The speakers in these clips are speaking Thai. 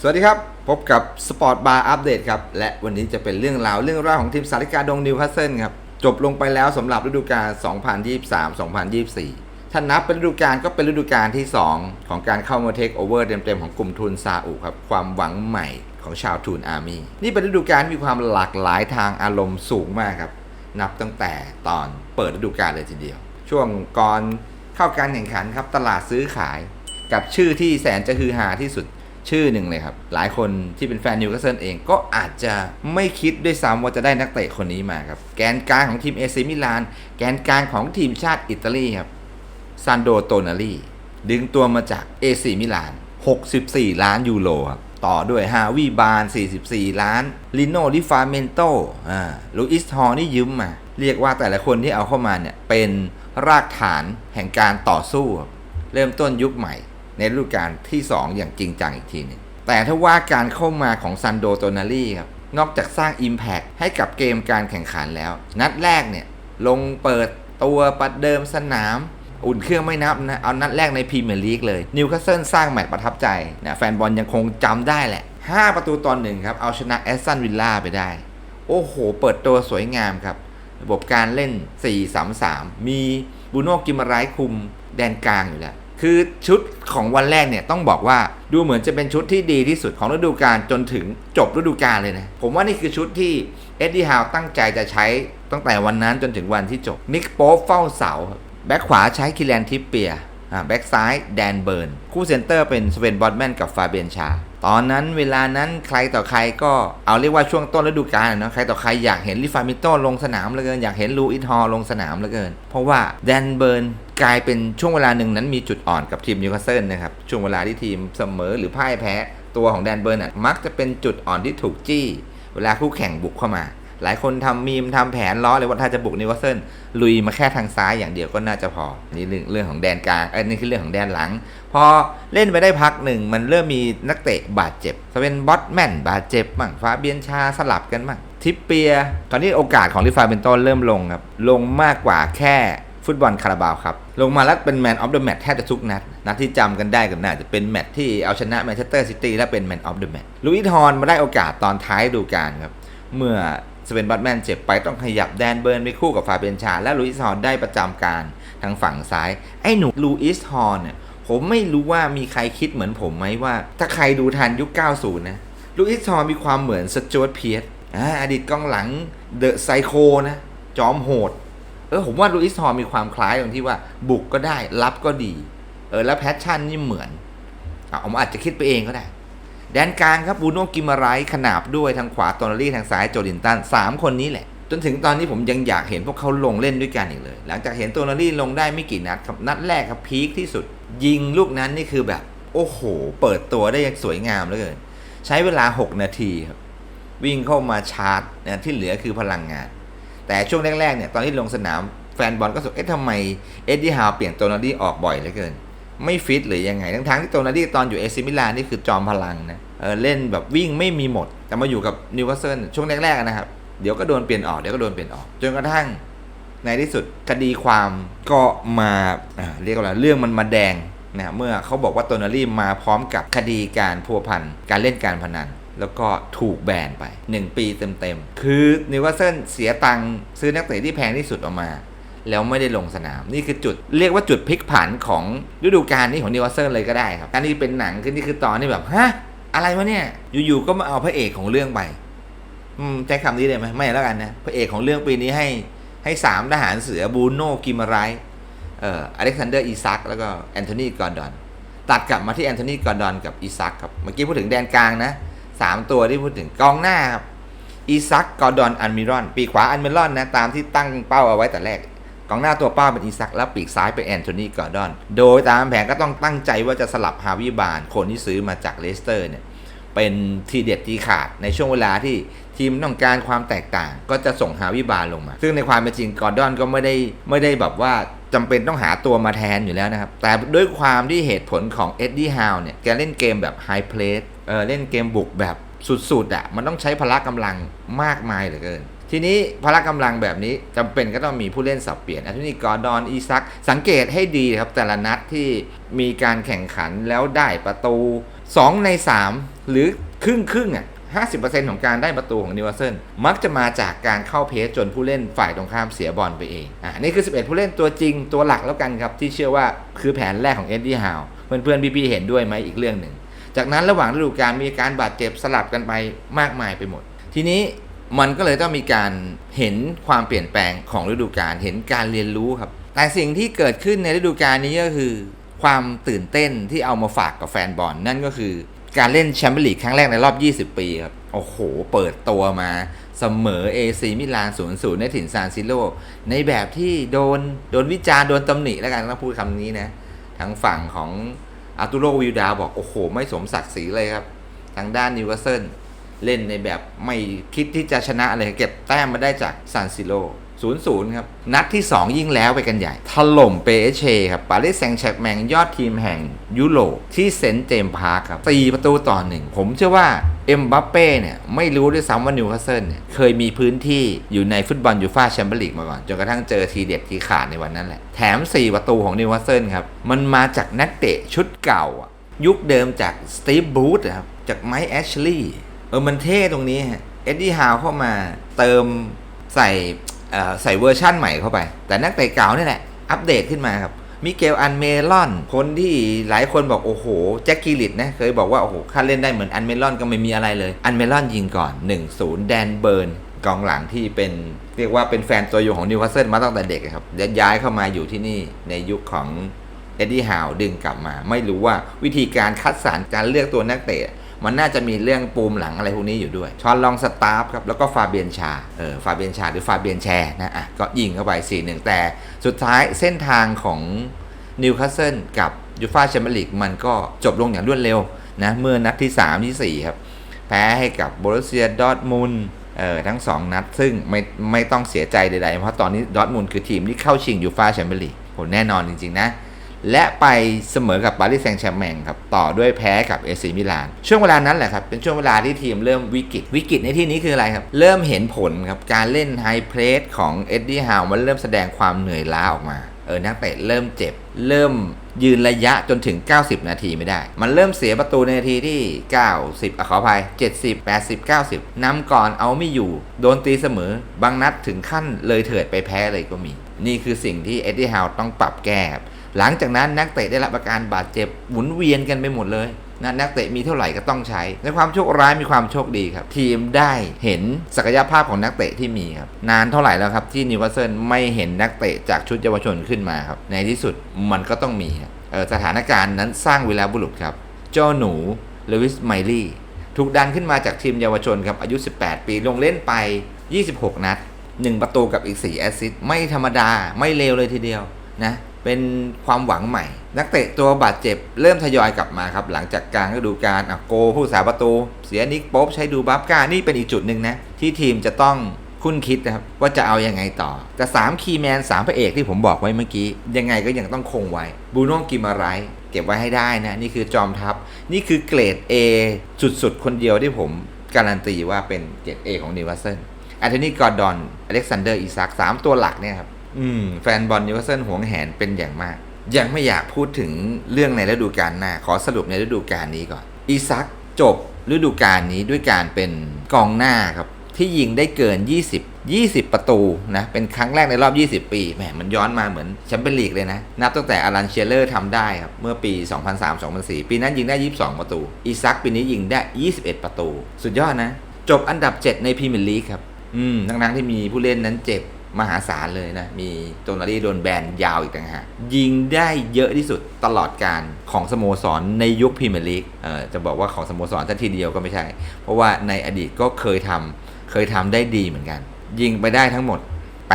สวัสดีครับ พบกับสปอร์ตบาร์อัปเดตครับ และวันนี้จะเป็นเรื่องราวเรื่องราวของทีมสาริกาดงนิวคาสเซิลครับ จบลงไปแล้วสำหรับฤดูกาล 2023-2024 ถ้านับเป็นฤดูกาลก็เป็นฤดูกาลที่ 2 ของการเข้ามาเทคโอเวอร์เต็มๆ ของกลุ่มทุนซาอุครับ ความหวังใหม่ของชาวทูนอาร์มี่นี่เป็นฤดูกาลมีความหลากหลายทางอารมณ์สูงมากครับ นับตั้งแต่ตอนเปิดฤดูกาลเลยทีเดียว ช่วงก่อนเข้าการแข่งขันครับตลาดซื้อขาย กับชื่อที่แสนจะฮือฮาที่สุด ชื่อหนึ่งเลยครับ หลายคนที่เป็นแฟนนิวคาสเซิลเองก็อาจจะไม่คิดด้วยซ้ำว่าจะได้นักเตะคนนี้มาครับ แกนกลางของทีมเอซิมิลาน แกนกลางของทีมชาติอิตาลีครับซานโดโตนาลีดึงตัวมาจากเอซิมิลาน 64 ล้านยูโรครับต่อด้วยฮาวิบาน 44 ล้านลิโนดิฟาเมนโตอ่าลูอิสทอร์นี่ยืมมา เรียกว่าแต่ละคนที่เอาเข้ามาเนี่ยเป็นรากฐานแห่งการต่อสู้ เริ่มต้นยุคใหม่ ในฤดูกาลที่ 2 อย่างจริงจังอีกทีหนึ่งแต่ถ้าว่าการเข้ามาของซันโดโตนาลีครับนอกจากสร้าง Impact ให้กับเกมการแข่งขันแล้ว นัดแรกเนี่ยลงเปิดตัวปัดเดิมสนาม อุ่นเครื่องไม่นับนะ เอานัดแรกในพรีเมียร์ลีกเลยนิวคาสเซิลสร้างแมตช์ประทับใจนะแฟนบอลยังคงจำได้แหละ 5 ประตูตอนหนึ่งครับ เอาชนะแอสตันวิลล่าไปได้ โอ้โห เปิดตัวสวยงามครับ ระบบการเล่น 4-3-3 มีบูโน่กิมารายคุมแดนกลางอยู่แล้ว คือชุดของวันแรกเนี่ยต้องบอกว่าดูเหมือนจะเป็นชุดที่ดีที่สุดของฤดูกาลจนถึงจบฤดูกาลเลยนะผมว่านี่คือชุดที่เอ็ดดี้ฮาวตั้งใจจะใช้ตั้งแต่วันนั้นจนถึงวันที่จบนิกโป๊ปเฝ้าเสาแบ็คขวาใช้คิแลนทิปเปียแบ็คซ้ายแดนเบิร์น คู่เซนเตอร์เป็นสเวนบอดแมนกับฟาเบียนชา ตอนนั้นเวลานั้นใครต่อใครก็เอาเรียกว่าช่วงต้นฤดูกาลเนาะใครต่อใครอยากเห็นลิฟามิโตลงสนามเหลือเกิน อยากเห็นลูอิทฮอลลงสนามเหลือเกิน เพราะว่าแดนเบิร์น กลายเป็นช่วงเวลาหนึ่งนั้นมีจุดอ่อนกับทีมนิวคาสเซิลนะครับ ช่วงเวลาที่ทีมเสมอหรือพ่ายแพ้ตัวของแดนเบิร์นอะมักจะเป็นจุดอ่อนที่ถูกจี้ เวลาคู่แข่งบุกเข้ามา หลายคนทำมีมทำแผนล้อเลยว่าถ้าจะบุกนิวคาสเซิลลุยมาแค่ทางซ้ายอย่างเดียวก็น่าจะพอ นี่เรื่องเรื่องของแดนกลางอันนี้คือเรื่องของแดนหลัง พอเล่นไปได้พักหนึ่งมันเริ่มมีนักเตะบาดเจ็บจะเป็นบอสแมนบาดเจ็บบ้างฟาเบียนชาสลับกันบ้างทิปเปียตอนนี้โอกาสของลิฟาเบนโตเริ่มลงครับลงมากกว่าแค่ ฟุตบอลคาราบาวครับ ลงมาแล้วเป็นแมนออฟเดอะแมตช์แทบจะทุกนัด นัดที่จำกันได้ก็น่าจะเป็นแมตช์ที่เอาชนะแมนเชสเตอร์ซิตี้และเป็นแมนออฟเดอะแมตช์ลุยส์ฮอนมาได้โอกาสตอนท้ายดูกาลครับ เมื่อสเปนบัตแมนเจ็บไปต้องขยับแดนเบิร์นไปคู่กับฟาเบียนชา และลุยส์ฮอนได้ประจำการทางฝั่งซ้าย ไอ้หนูลูอิสฮอนเนี่ยผมไม่รู้ว่ามีใครคิดเหมือนผมไหมว่า ถ้าใครดูทันยุค 90 นะลูอิสฮอนมีความเหมือนสจวตเพียสอดีตกองหลังเดอะไซโคนะ จอมโหด เออผมว่าลูอิสฮอมีความคล้ายตรงที่ว่าบุกก็ได้ รับก็ดี เออแล้วแพชชั่นนี่เหมือนอะผมอาจจะคิดไปเองก็ได้ แดนกลางครับบูโน่กิมารายขนาบด้วยทางขวาโตนารี่ทางซ้ายโจลินตันสามคนนี้แหละ จนถึงตอนนี้ผมยังอยากเห็นพวกเขาลงเล่นด้วยกันอีกเลย หลังจากเห็นโตนารี่ลงได้ไม่กี่นัดครับนัดแรกครับพีคที่สุด ยิงลูกนั้นนี่คือแบบโอ้โห เปิดตัวได้อย่างสวยงามเหลือเกิน ใช้เวลา 6 นาทีครับ วิ่งเข้ามาชาร์จนะที่เหลือคือพลังงาน แต่ช่วงแรกๆเนี่ยตอนที่ลงสนามแฟนบอลก็สงเอ๊ะทำไมเอ็ดดี้ฮาวเปลี่ยนโตนารี่ออกบ่อยเหลือเกิน ไม่ฟิตหรือยังไง ทั้งๆที่โตนารี่ตอนอยู่เอซิมิลานนี่คือจอมพลังนะเออเล่นแบบวิ่งไม่มีหมด แต่มาอยู่กับนิวคาสเซิลช่วงแรกๆนะครับเดี๋ยวก็โดนเปลี่ยนออกเดี๋ยวก็โดนเปลี่ยนออกจนกระทั่งในที่สุดคดีความก็มาเรียกว่าอะไรเรื่องมันมาแดงนะเมื่อเขาบอกว่าโตนารี่มาพร้อมกับคดีการพัวพันการเล่นการพนัน แล้วก็ถูกแบนไป 1 ปีเต็มๆ คือนิวคาสเซิลเสียตังค์ซื้อนักเตะที่แพงที่สุดออกมา แล้วไม่ได้ลงสนาม นี่คือจุดเรียกว่าจุดพลิกผันของฤดูกาลนี้ของนิวคาสเซิลเลยก็ได้ครับอันนี้เป็นหนังคือนี่คือตอนที่แบบฮะอะไรวะเนี่ย อยู่ๆก็มาเอาพระเอกของเรื่องไปอืมใช้คำนี้เลยไหมไม่แล้วกันนะพระเอกของเรื่องปีนี้ให้ให้สามทหารเสือบูโนกิมารายเอ่ออเล็กซานเดอร์อีซักแล้วก็แอนโทนีกอร์ดอนตัดกลับมาที่แอนโทนีกอร์ดอนกับอีซักครับเมื่อกี้พูดถึงแดนกลางนะ สามตัวที่พูดถึงกองหน้าครับอีซักกอร์ดอนอันมิรอน ปีขวาอันมิรอนนะตามที่ตั้งเป้าเอาไว้แต่แรกกองหน้าตัวเป้าเป็นอีซักแล้วปีกซ้ายเป็นแอนโทนีกอร์ดอน โดยตามแผนก็ต้องตั้งใจว่าจะสลับฮาวิบานคนที่ซื้อมาจากเลสเตอร์เนี่ยเป็นทีเด็ดทีขาดในช่วงเวลาที่ทีมต้องการความแตกต่างก็จะส่งฮาวิบาลลงมา ซึ่งในความเป็นจริงกอร์ดอนก็ไม่ได้ไม่ได้แบบว่าจำเป็นต้องหาตัวมาแทนอยู่แล้วนะครับ แต่ด้วยความที่เหตุผลของเอ็ดดี้ฮาวเนี่ยแกเล่นเกมแบบไฮเพลส เออเล่นเกมบุกแบบสุดๆอะ่ะมันต้องใช้พละกำลังมากมายเหลือเกิน ทีนี้พละกำลังแบบนี้จำเป็นก็ต้องมีผู้เล่นสับเปลี่ยนอันนี้กอร์ดอนอีซัก สังเกตให้ดีครับแต่ละนัดที่มีการแข่งขันแล้วได้ประตู 2 ใน 3 หรือครึ่งครึ่งๆอะ50%ของการได้ประตูของนิวคาสเซิลมักจะมาจากการเข้าเพสจนผู้เล่นฝ่ายตรงข้ามเสียบอลไปเองอ่านี่คือ 11 ผู้เล่นตัวจริงตัวหลักแล้วกันครับ ที่เชื่อว่าคือแผนแรกของเอ็ดดี้ฮาวเพื่อนๆพี่ๆเห็นด้วยไหมอีกเรื่องหนึ่ง จากนั้นระหว่างฤดูกาลมีการบาดเจ็บสลับกันไปมากมายไปหมด ทีนี้มันก็เลยต้องมีการเห็นความเปลี่ยนแปลงของฤดูกาลเห็นการเรียนรู้ครับ แต่สิ่งที่เกิดขึ้นในฤดูกาลนี้ก็คือ ความตื่นเต้นที่เอามาฝากกับแฟนบอลนั่นก็คือการเล่นแชมเปี้ยนลีกครั้งแรกในรอบ 20 ปีครับ โอ้โห เปิดตัวมาเสมอ AC มิลาน0-0ในถิ่นซานซิโรในแบบที่โดน โดนวิจารณ์ โดนตำหนิแล้วกันต้องพูดคำนี้นะทางฝั่งของ อาร์ตูโรวิลดาบอก โอ้โห ไม่สมศักดิ์ศรีเลยครับ ทางด้านนิวคาสเซิลเล่นในแบบไม่คิดที่จะชนะเลยเก็บแต้มมาได้จากซานซิโล 0-0 ครับ นัดที่ 2 ยิ่งแล้วไปกันใหญ่ ถล่มเปเชครับ ปารีสแซงต์แชร์กแมงยอดทีมแห่งยุโรปที่เซนต์เจมส์พาร์คครับ4ประตูต่อหนึ่งผมเชื่อว่าเอ็มบัปเป้เนี่ยไม่รู้ด้วยซ้ำว่านิวคาสเซิลเนี่ยเคยมีพื้นที่อยู่ในฟุตบอลยูฟ่าแชมเปี้ยนลีกมาก่อน จนกระทั่งเจอทีเด็ดทีขาดในวันนั้นแหละ แถม 4 ประตูของนิวคาสเซิลครับ มันมาจากนักเตะชุดเก่า ยุคเดิมจากสตีฟบูธครับจากไมค์แอชลีย์เออมันเท่ตรงนี้ฮะเอ็ดดี้ฮาวเข้ามาเติมใส่ ใส่เวอร์ชั่นใหม่เข้าไป แต่นักเตะเก่านี่แหละ อัปเดตขึ้นมาครับมิเกลอันเมลอน คนที่หลายคนบอกโอ้โห แจ็คกิลิตนะ เคยบอกว่า โอ้โหค่าเล่นได้เหมือนอันเมลอนก็ไม่มีอะไรเลย อันเมลอนยิงก่อน 1-0 แดนเบิร์นกองหลังที่เป็นเรียกว่าเป็นแฟนตัวยงของนิวคาสเซิลมาตั้งแต่เด็กครับแล้วย้ายเข้ามาอยู่ที่นี่ในยุคของเอ็ดดี้ฮาวดึงกลับมา ไม่รู้ว่าวิธีการคัดสรรการเลือกตัวนักเตะ มันน่าจะมีเรื่องปูมหลังอะไรพวกนี้อยู่ด้วย ชอนลองสตาร์ฟครับ แล้วก็ฟาเบียนชา เออ ฟาเบียนชาหรือฟาเบียนแชร์นะอะก็ยิงเข้าไป 4 1 แต่สุดท้ายเส้นทางของนิวคาสเซิลกับยูฟาแชมเปี้ยนลีกมันก็จบลงอย่างรวดเร็วนะ เมื่อนัดที่ 3 ที่ 4 ครับ แพ้ให้กับโบรุเซียดอร์ทมุนเออทั้ง 2 นัด ซึ่งไม่ไม่ต้องเสียใจใดๆ เพราะตอนนี้ดอร์ทมุนคือทีมที่เข้าชิงยูฟาแชมเปี้ยนลีกโหแน่นอนจริง ๆ นะ และไปเสมอกับปารีสแซงต์แชร์แมงครับต่อด้วยแพ้กับเอซีมิลาน ช่วงเวลานั้นแหละครับ เป็นช่วงเวลาที่ทีมเริ่มวิกฤต วิกฤตในที่นี้คืออะไรครับ เริ่มเห็นผลครับ การเล่นไฮเพรสของเอ็ดดี้ฮาวมันเริ่มแสดงความเหนื่อยล้าออกมาเออนักเตะเริ่มเจ็บ เริ่มยืนระยะจนถึง 90 นาทีไม่ได้ มันเริ่มเสียประตูในนาทีที่ 90อะขออภัย 70 80 90นำก่อนเอาไม่อยู่ โดนตีเสมอ บางนัดถึงขั้นเลยเถิดไปแพ้เลยก็มี นี่คือสิ่งที่เอ็ดดี้ฮาวต้องปรับแก้ หลังจากนั้นนักเตะได้รับอาการบาดเจ็บหมุนเวียนกันไปหมดเลยนะนักเตะมีเท่าไหร่ก็ต้องใช้ ในความโชคร้ายมีความโชคดีครับ ทีมได้เห็นศักยภาพของนักเตะที่มีครับ นานเท่าไหร่แล้วครับ ที่นิวคาสเซิลไม่เห็นนักเตะจากชุดเยาวชนขึ้นมาครับ ในที่สุดมันก็ต้องมีครับสถานการณ์นั้นสร้างเวลาบุรุษครับเจ้าหนูเลวิสไมลี่ถูกดันขึ้นมาจากทีมเยาวชนครับอายุ 18 ปีลงเล่นไป 26 นัด 1 ประตูกับอีก 4 แอสซิสต์ไม่ธรรมดาไม่เลวเลยทีเดียวนะ เป็นความหวังใหม่ นักเตะตัวบาดเจ็บเริ่มทยอยกลับมาครับ หลังจากกลางฤดูกาลอะโกผู้สาประตู เสียนิกโป๊บใช้ดูบัฟกานี่เป็นอีกจุดหนึ่งนะ ที่ทีมจะต้องคุ้นคิดนะครับ ว่าจะเอาอยัางไงต่อ แต่ 3 คีแมน 3 พระเอกที่ผมบอกไว้เมื่อกี้ ยังไงก็ยังต้องคงไว้บูโน่กิมาไรท์เก็บไว้ให้ได้นะ นี่คือจอมทัพ นี่คือเกรด A สุดๆ คนเดียวที่ผมการันตีว่าเป็นเกรด A ของนิวคาสเซิลแอนโทนีกอร์ดอนอเล็กซานเดอร์อีซักสามตัวหลักเนี่ยครับ อืมแฟนบอลนิวคาสเซิลหวงแหนเป็นอย่างมาก ยังไม่อยากพูดถึงเรื่องในฤดูกาลหน้า ขอสรุปในฤดูกาลนี้ก่อน อีซักจบฤดูกาลนี้ด้วยการเป็นกองหน้าครับ ที่ยิงได้เกิน 20 20 ประตูนะ เป็นครั้งแรกในรอบ 20 ปี แหม มันย้อนมาเหมือนแชมเปี้ยนลีกเลยนะ นับตั้งแต่อารันเชียเลอร์ทำได้ครับ เมื่อปี 2003-2004 ปีนั้นยิงได้ 22 ประตู อีซักปีนี้ยิงได้ 21 ประตู สุดยอดนะ จบอันดับ 7 ในพรีเมียร์ลีกครับ อืม ทั้งๆที่มีผู้เล่นนั้นเจ็บ มหาศาลเลยนะ มีโจนารีโดนแบนยาวอีกต่างหากยิงได้เยอะที่สุดตลอดการของสโมสรในยุคพรีเมียร์ลีกเอ่อจะบอกว่าของสโมสรทัทีเดียวก็ไม่ใช่ เพราะว่าในอดีตก็เคยทำเคยทำได้ดีเหมือนกัน ยิงไปได้ทั้งหมด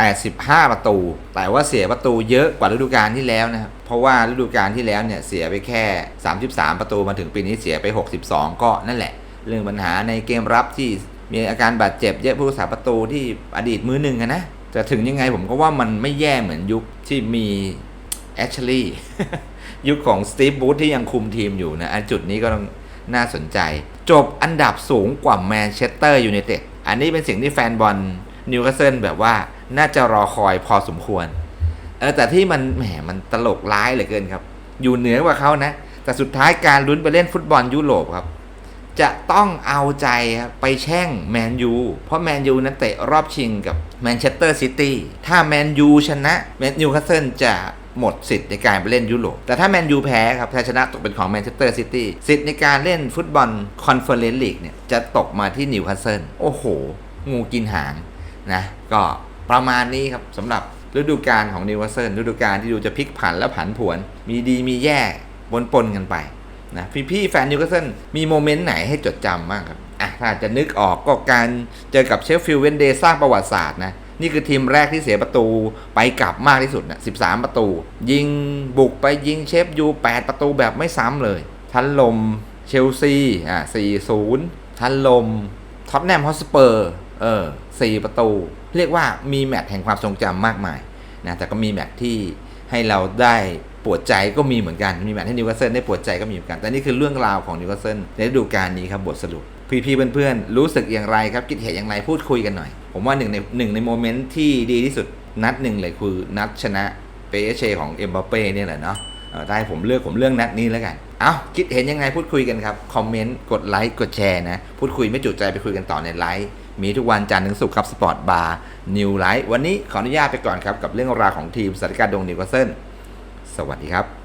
85 ประตู แต่ว่าเสียประตูเยอะกว่าฤดูกาลที่แล้วนะครับเพราะว่าฤดูกาลที่แล้วเนี่ยเสียไปแค่ 33 ประตูมาถึงปีนี้เสียไป 62 ก็นั่นแหละ เรื่องปัญหาในเกมรับที่มีอาการบาดเจ็บเยอะผู้รักษาประตูที่อดีตมือหนึ่งนะ จะถึงยังไงผมก็ว่ามันไม่แย่เหมือนยุคที่มีแอชลีย์ยุคของสตีฟบูธที่ยังคุมทีมอยู่นะอันจุดนี้ก็ต้องน่าสนใจ จบอันดับสูงกว่าแมนเชสเตอร์ยูไนเต็ดอันนี้เป็นสิ่งที่แฟนบอลนิวคาสเซิลแบบว่าน่าจะรอคอยพอสมควรเออแต่ที่มันแหมมันตลกร้ายเหลือเกินครับ อยู่เหนือกว่าเขานะ แต่สุดท้ายการลุ้นไปเล่นฟุตบอลยุโรปครับ จะต้องเอาใจไปแช่งแมนยูเพราะแมนยูนั้นเตะรอบชิงกับ แมนเชสเตอร์ซิตี้ถ้าแมนยูชนะแมนยูคาสเซิลจะหมดสิทธิ์ในการไปเล่นยุโรป แต่ถ้าแมนยูแพ้ครับถ้าชนะตกเป็นของแมนเชสเตอร์ซิตี้สิทธิ์ในการเล่นฟุตบอลคอนเฟอเรนซ์ลีกเนี่ยจะตกมาที่นิวคาสเซิลโอ้โห งูกินหางนะก็ประมาณนี้ครับสำหรับฤดูกาลของนิวคาสเซิลฤดูกาลที่ดูจะพลิกผันและผันผวน มีดีมีแย่ปนปนกันไปนะพี่พี่ๆแฟนนิวคาสเซิลมีโมเมนต์ไหนให้จดจำบ้างครับ อะถ้าจะนึกออกก็การเจอกับเชฟฟิลด์เวนเดย์สร้างประวัติศาสตร์นะนี่คือทีมแรกที่เสียประตูไปกลับมากที่สุดนะ13 ประตู ยิงบุกไปยิงเชฟยู8ประตูแบบไม่ซ้ำเลย ทันลมเชลซีอะ4-0 ทันลมท็อตแนมฮอสเปอร์เออ4ประตู เรียกว่ามีแมตช์แห่งความทรงจำมากมายนะแต่ก็มีแมตช์ที่ให้เราได้ปวดใจก็มีเหมือนกัน มีแมตช์ให้นิวคาสเซิลได้ปวดใจก็มีเหมือนกัน แต่นี่คือเรื่องราวของนิวคาสเซิลในฤดูกาลนี้ครับบทสรุป พี่ๆเพื่อนๆ รู้สึกอย่างไรครับคิดเห็นอย่างไรพูดคุยกันหน่อย ผมว่าหนึ่งในหนึ่งในโมเมนต์ที่ดีที่สุดนัดหนึ่งเลยคือนัดชนะเปเชของเอ็มบัปเป้เนี่ยแหละเนาะเออถ้าให้ผมเลือกผมเลือกนัดนี้แล้วกัน เอาคิดเห็นยังไงพูดคุยกันครับ คอมเมนต์กดไลค์กดแชร์นะ พูดคุยไม่จุใจไปคุยกันต่อในไลฟ์มีทุกวันจันทร์ถึงศุกร์ครับสปอร์ตบาร์นิวไลฟ์วันนี้ขออนุญาตไปก่อนครับ กับเรื่องราวของทีมสถานการ์ดงนิวคาสเซิลสวัสดีครับ